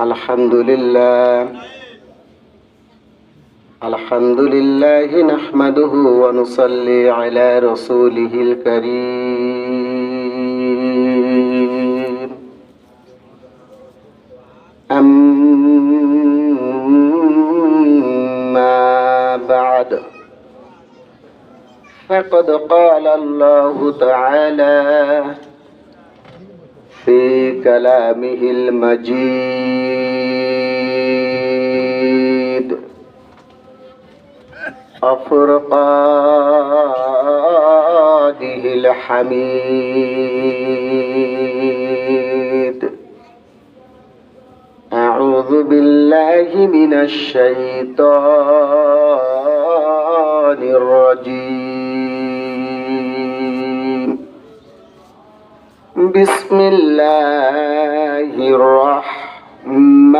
الحمد لله الحمد لله نحمده ونصلي على رسوله الكريم. أما بعد فقد قال الله تعالى في كلامه المجيد. أفرقاده الحميد. أعوذ بالله من الشيطان الرجيم. بسم الله الرحمن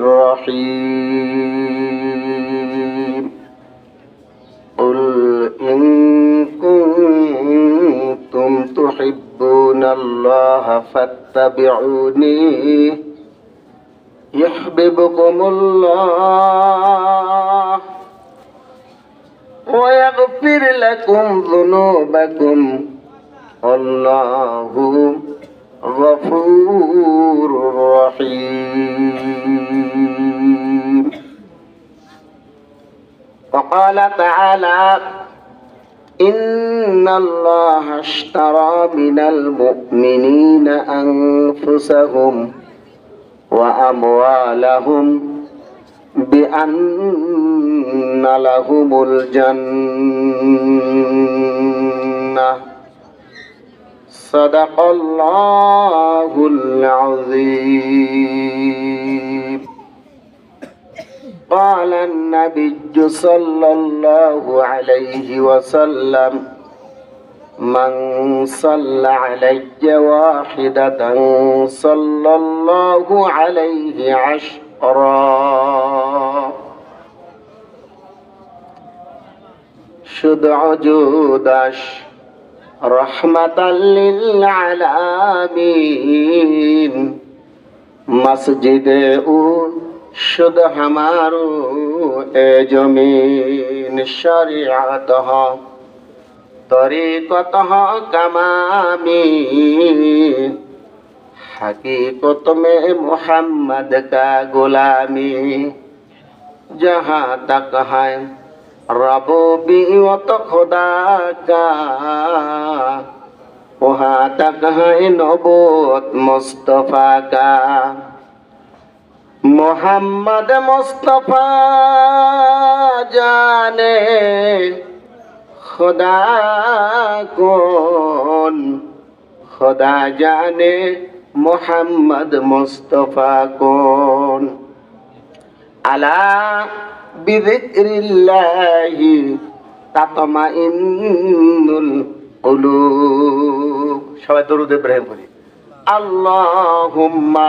الرحيم. الله فاتبعوني يحببكم الله ويغفر لكم ذنوبكم الله غفور رحيم. وقال تعالى إن الله اشترى من المؤمنين أنفسهم وأموالهم بأن لهم الجنة صدق الله العظيم قال النبي صلى الله عليه وسلم من صلى علي واحدة صلى الله عليه عشرا. شدع جودش رحمة للعالمين. مسجد أو শুধু আমার এ জমিন শরিয়াত তরি কত কামামি। হাকি কত মে মোহাম্মদ কা গোলামি। যাহা তাক হায় রব বিত খোদা কাহা তাক হায় নবত মুস্তফা কা। মোহাম্মদ মোস্তফা জানে খোদা কোন? খোদা জানে মোহাম্মদ মোস্তফা কোন? আলা বিদিক্রিল্লাহি তাতমা ইন্নুল কুলুব। সবাই দরুদ ইব্রাহিম পড়ি। আল্লাহুম্মা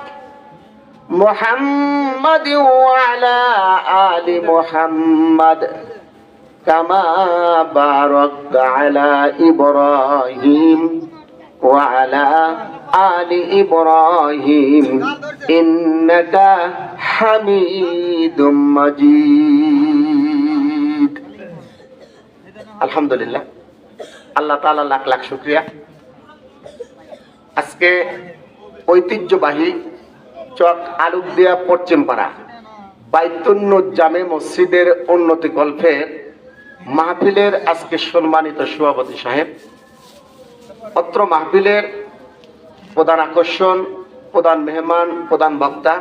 محمد وعلى آل محمد كما باركت على إبراهيم وعلى آل إبراهيم إنك حميد مجيد الحمد لله আল্লাহ তাআলা লাখ লাখ শুক্রিয়া আজকে ঐতিহ্যবাহী চক আলুকদিয়া পশ্চিমপাড়া বাইতুন্ন জামে মসজিদের উন্নতি গল্পের মাহফিলের আজকে সম্মানিত সভাপতি সাহেব। অত্র মাহফিলের প্রধান আকর্ষণ, প্রধান মেহমান, প্রধান বক্তা।